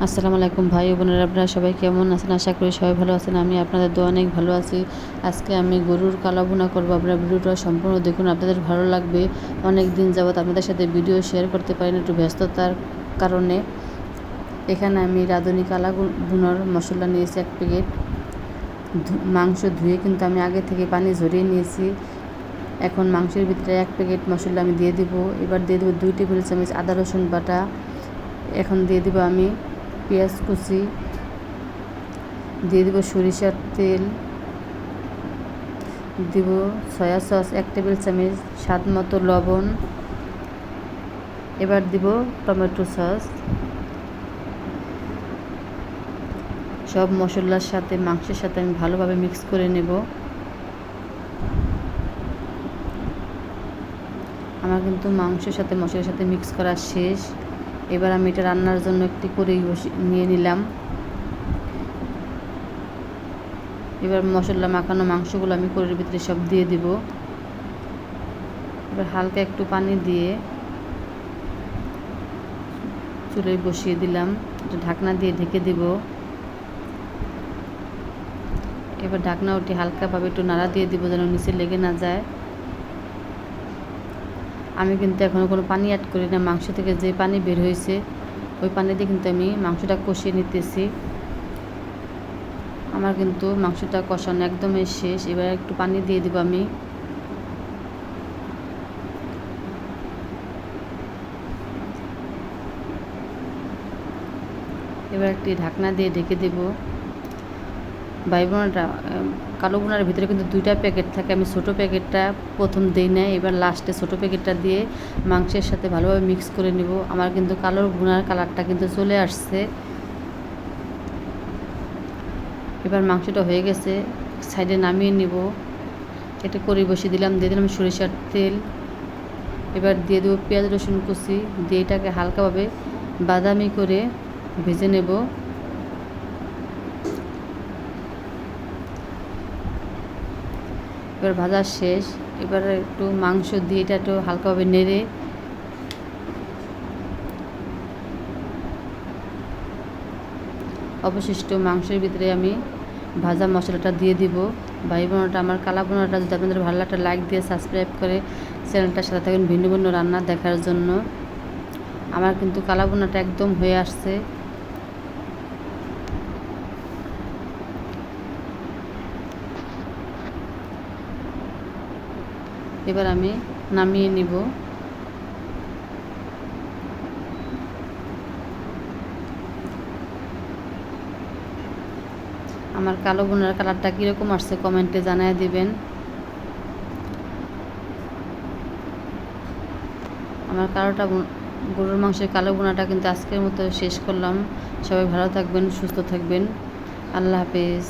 আসসালামু আলাইকুম ভাই বোনেরা, আপনারা সবাই কেমন আছেন? আশা করি সবাই ভালো আছেন আমি আপনাদের দোয়া অনেক ভালো আছি। আজকে আমি গরুর কালা ভুনা করব, আপনারা ভিডিওটা সম্পূর্ণ দেখুন, আপনাদের ভালো লাগবে। অনেক দিন যাবৎ আপনাদের সাথে ভিডিও শেয়ার করতে পারি না, একটু ব্যস্ততার কারণে। এখানে আমি রাঁধুনি কালা গু- ভুনার মশলা নিয়েছি এক প্যাকেট। মাংস ধুয়ে কিন্তু আমি আগে থেকে পানি ঝরিয়ে নিয়েছি। এখন মাংসের ভিতরে এক প্যাকেট মশলা আমি দিয়ে দিব। এবার দিয়ে দেবো দুই টেবিল চামচ আদা রসুন বাটা। এখন দিয়ে দিব আমি পেঁয়াজ কুচি দিয়ে দিব সরিষার তেল। দিব সয়া সস এক টেবিল চামচ, স্বাদ মতো লবণ। এবার দিব টমেটো সস সব মশলার সাথে, মাংসের সাথে আমি ভালোভাবে মিক্স করে নেব। আমার কিন্তু মাংসের সাথে, মশলার সাথে মিক্স করা শেষ। এবার আমি এটা রান্নার জন্য একটি বসি নিয়ে নিলাম। এবার মশলা মাখানো মাংসগুলো আমি কড়ির ভিতরে সব দিয়ে দিব। এবার হালকা একটু পানি দিয়ে চুলে বসিয়ে দিলাম। ঢাকনা দিয়ে ঢেকে দিব। এবার ঢাকনা উঠে হালকাভাবে একটু নাড়া দিয়ে দিব যেন নিচে লেগে না যায়। আমি কিন্তু এখনও কোনো পানি অ্যাড করি না। মাংস থেকে যে পানি বের হয়েছে, ওই পানি দিয়ে কিন্তু আমি মাংসটা কষিয়ে নিতেছি। আমার কিন্তু মাংসটা কষানো একদমই শেষ। এবার একটু পানি দিয়ে দেবো আমি। এবার একটি ঢাকনা দিয়ে ঢেকে দেব। বাইবোনাটা কালো বোনার ভিতরে কিন্তু দুইটা প্যাকেট থাকে। আমি ছোটো প্যাকেটটা প্রথম দিই না এবার লাস্টে ছোটো প্যাকেটটা দিয়ে মাংসের সাথে ভালোভাবে মিক্স করে নিব। আমার কিন্তু কালো বোনার কালারটা কিন্তু চলে আসছে। এবার মাংসটা হয়ে গেছে সাইডে নামিয়ে নিব। এটা করে বসিয়ে দিলাম, দিয়ে দিলাম সরিষার তেল। এবার দিয়ে দেবো পেঁয়াজ রসুন কুচি, দিয়ে এটাকে হালকাভাবে বাদামি করে ভেজে নেব। এবার ভাজা শেষ। এবার একটু মাংস দিয়ে এটা একটু হালকাভাবে নেড়ে। অবশিষ্ট মাংসের ভিতরে আমি ভাজা মশলাটা দিয়ে দিব। ভাই বোনাটা আমার কালা বোনাটা যদি আপনাদের ভালো একটা লাইক দিয়ে সাবস্ক্রাইব করে চ্যানেলটার সাথে থাকেন ভিন্ন ভিন্ন রান্না দেখার জন্য। আমার কিন্তু কালা একদম হয়ে আসছে। এবার আমি নামিয়ে নিব। আমার কালো বোনার কালারটা কীরকম আসছে কমেন্টে জানায় দিবেন। আমার কালোটা গরুর মাংসের কালো বোনাটা কিন্তু আজকের মতো শেষ করলাম। সবাই ভালো থাকবেন, সুস্থ থাকবেন। আল্লাহ হাফেজ।